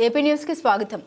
AP news కి స్వాగతం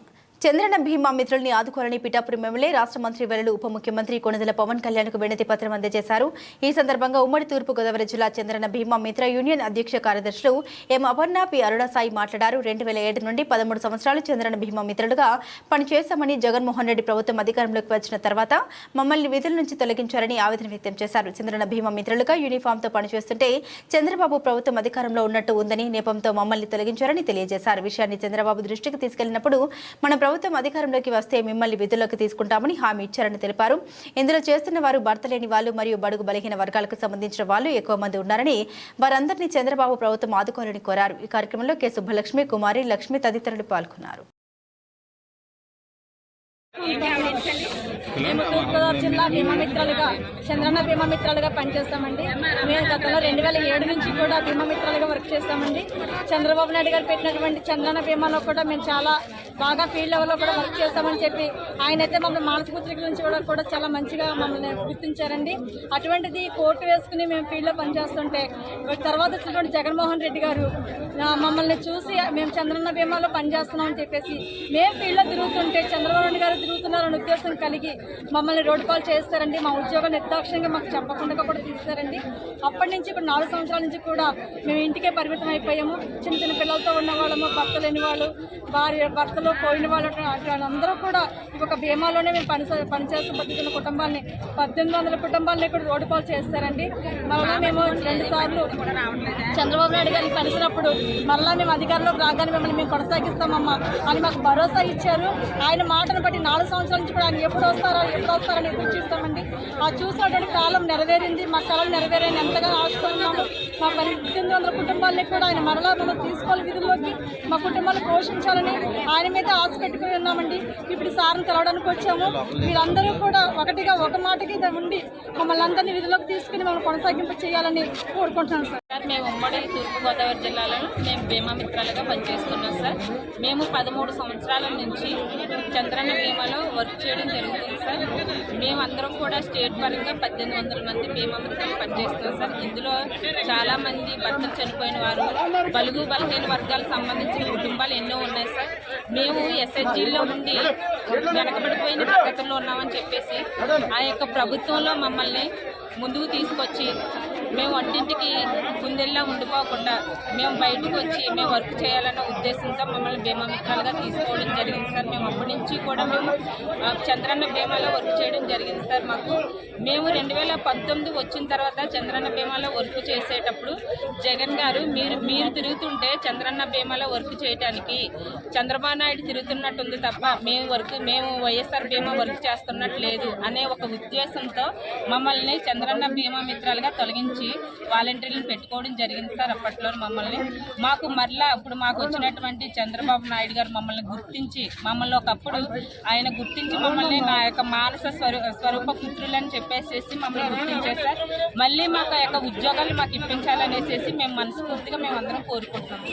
చంద్రన భీమా మిత్రుల్ని ఆదుకోవాలని పిఠాపురం ఎమ్మెల్యే రాష్ట్ర మంత్రి వెల్లుడు ఉప ముఖ్యమంత్రి కొణిదెల పవన్ కళ్యాణ్కు వినతి పత్రం అందజేశారు. ఈ సందర్భంగా ఉమ్మడి తూర్పు గోదావరి జిల్లా చంద్రన భీమా మిత్ర యూనియన్ అధ్యక్ష కార్యదర్శులు ఎం అపర్ణ పి అరుణ సాయి మాట్లాడారు. రెండు వేల ఏడు నుండి పదమూడు సంవత్సరాలు చంద్రన భీమా మిత్రులుగా పనిచేశామని జగన్మోహన్ రెడ్డి ప్రభుత్వం అధికారంలోకి వచ్చిన తర్వాత మమ్మల్ని విధుల నుంచి తొలగించారని ఆవేదన వ్యక్తం చేశారు. చంద్రన భీమా మిత్రులుగా యూనిఫామ్తో పనిచేస్తుంటే చంద్రబాబు ప్రభుత్వం అధికారంలో ఉన్నట్టు ఉందని నేపంతో మమ్మల్ని తొలగించారని తెలియజేశారు. విషయాన్ని చంద్రబాబు దృష్టికి తీసుకెళ్ళినప్పుడు మన ప్రభుత్వం అధికారంలోకి వస్తే మిమ్మల్ని విధుల్లోకి తీసుకుంటామని హామీ ఇచ్చారని తెలిపారు. ఇందులో చేస్తున్న వారు భర్త లేని వాళ్ళు మరియు బడుగు బలహీన వర్గాలకు సంబంధించిన వాళ్ళు ఎక్కువ మంది ఉన్నారని వారందరినీ చంద్రబాబు ప్రభుత్వం ఆదుకోవాలని కోరారు. ఈ కార్యక్రమంలో కె సుబ్బలక్ష్మి కుమారి లక్ష్మి తదితరులు పాల్గొన్నారు. మేము తూర్పుగోదావరి జిల్లా భీమామిత్రాలుగా చంద్రన్న భీమామిత్రాలుగా పనిచేస్తామండి. మేము గతంలో రెండు వేల ఏడు నుంచి కూడా భీమామిత్రాలుగా వర్క్ చేస్తామండి. చంద్రబాబు నాయుడు గారు పెట్టినటువంటి చంద్రన్న భీమాలో కూడా మేము చాలా బాగా ఫీల్డ్ లెవెల్లో కూడా వర్క్ చేస్తామని చెప్పి ఆయన అయితే మమ్మల్ని మానసిక నుంచి కూడా కూడా చాలా మంచిగా మమ్మల్ని గుర్తించారండి. అటువంటిది కోర్టు వేసుకుని మేము ఫీల్డ్లో పనిచేస్తుంటే తర్వాత వచ్చినటువంటి జగన్మోహన్ రెడ్డి గారు మమ్మల్ని చూసి మేము చంద్రన్న భీమాలో పనిచేస్తున్నామని చెప్పేసి మేము ఫీల్డ్లో తిరుగుతుంటే చంద్రబాబు నాయుడు గారు తిరుగుతున్నారని ఉద్దేశం కలిగి మమ్మల్ని రోడ్ కాల్ చేస్తారండి. మా ఉద్యోగం నిర్దాక్షిణ్యంగా మాకు చెప్పకుండా కూడా తీస్తారండి. అప్పటి నుంచి ఇప్పుడు నాలుగు సంవత్సరాల నుంచి కూడా మేము ఇంటికే పరిమితం అయిపోయాము. చిన్న చిన్న పిల్లలతో ఉన్న వాళ్ళము భర్త లేని వాళ్ళు భార్య భర్తలో పోయిన వాళ్ళు అందరూ కూడా ఒక బీమాలోనే మేము పని పనిచేస్తూ బతుకుతున్న కుటుంబాన్ని పద్దెనిమిది వందల కుటుంబాలని కూడా రోడ్డు పాలు చేస్తారండి. మళ్ళీ మేము రెండు సార్లు చంద్రబాబు నాయుడు గారికి కలిసినప్పుడు మళ్ళీ మేము అధికారంలోకి రాగానే మిమ్మల్ని మేము కొనసాగిస్తామమ్మా అని మాకు భరోసా ఇచ్చారు. ఆయన మాటను బట్టి నా నాలుగు సంవత్సరాల నుంచి కూడా ఆయన ఎప్పుడు వస్తారో ఎప్పుడు వస్తారని ఎదురు చూస్తామండి ఆ చూసేటువంటి కాలం నెరవేరింది మా కళలు నెరవేరని ఎంతగా ఆశిస్తున్నాము మా పద్దెనిమిది వందల కుటుంబాలని కూడా ఆయన మరలా మనం తీసుకోవాలి విధుల్లోకి మా కుటుంబాలు పోషించాలని ఆయన మీద ఆశ పెట్టుకుని ఉన్నామండి. ఇప్పుడు సార్ని తెలవడానికి వచ్చాము. మీరందరూ కూడా ఒకటిగా ఒక మాటకి ఉండి మమ్మల్ని అందరినీ విధుల్లోకి తీసుకుని మమ్మల్ని కొనసాగింపు చేయాలని కోరుకుంటున్నాను సార్. సార్ మేము ఉమ్మడి తూర్పుగోదావరి జిల్లాలో మేము భీమా మిత్రాలుగా పనిచేస్తున్నాం సార్. మేము పదమూడు సంవత్సరాల నుంచి చంద్రన్న బీమాలో వర్క్ చేయడం జరుగుతుంది సార్. మేమందరం కూడా స్టేట్ పరంగా పద్దెనిమిది వందల మంది మేమందరం పనిచేస్తాం పనిచేస్తున్నాం సార్. ఇందులో చాలా మంది భర్తలు చనిపోయిన వారు బలుగు బలహీన వర్గాలకు సంబంధించిన కుటుంబాలు ఎన్నో ఉన్నాయి సార్. మేము ఎస్హెచ్జీలో ఉండి వెనకబడిపోయిన పద్ధతుల్లో ఉన్నామని చెప్పేసి ఆ యొక్క ప్రభుత్వంలో మమ్మల్ని ముందుకు తీసుకొచ్చి మేము అన్నింటికి కుందెల్లా ఉండిపోకుండా మేము బయటకు వచ్చి మేము వర్క్ చేయాలన్న ఉద్దేశంతో మమ్మల్ని భీమా మిత్రాలుగా తీసుకోవడం జరిగింది సార్. మేము అప్పటి నుంచి కూడా మేము చంద్రన్న భీమాలో వర్క్ చేయడం జరిగింది సార్ మాకు. మేము రెండు వేల పంతొమ్మిది వచ్చిన తర్వాత చంద్రన్న భీమాలో వర్క్ చేసేటప్పుడు జగన్ గారు మీరు మీరు తిరుగుతుంటే చంద్రన్న భీమాలో వర్క్ చేయడానికి చంద్రబాబు నాయుడు తిరుగుతున్నట్టుంది తప్ప మేము వర్క్ మేము వైఎస్ఆర్ భీమా వర్క్ చేస్తున్నట్టు లేదు అనే ఒక ఉద్దేశంతో మమ్మల్ని చంద్రన్న భీమా మిత్రాలుగా తొలగించి వాలంటీర్లను పెట్టుకోవడం జరిగింది సార్ అప్పట్లో మమ్మల్ని. మాకు మరలా ఇప్పుడు మాకు వచ్చినటువంటి చంద్రబాబు నాయుడు గారు మమ్మల్ని గుర్తించి మమ్మల్ని ఒకప్పుడు ఆయన గుర్తించి మమ్మల్ని నా యొక్క మానస స్వరూ స్వరూప పుత్రులని చెప్పేసేసి మమ్మల్ని గుర్తించేశారు మళ్ళీ మాకు యొక్క ఉద్యోగాలు మాకు ఇప్పించాలనేసి మేము మనస్ఫూర్తిగా మేము అందరం కోరుకుంటున్నాం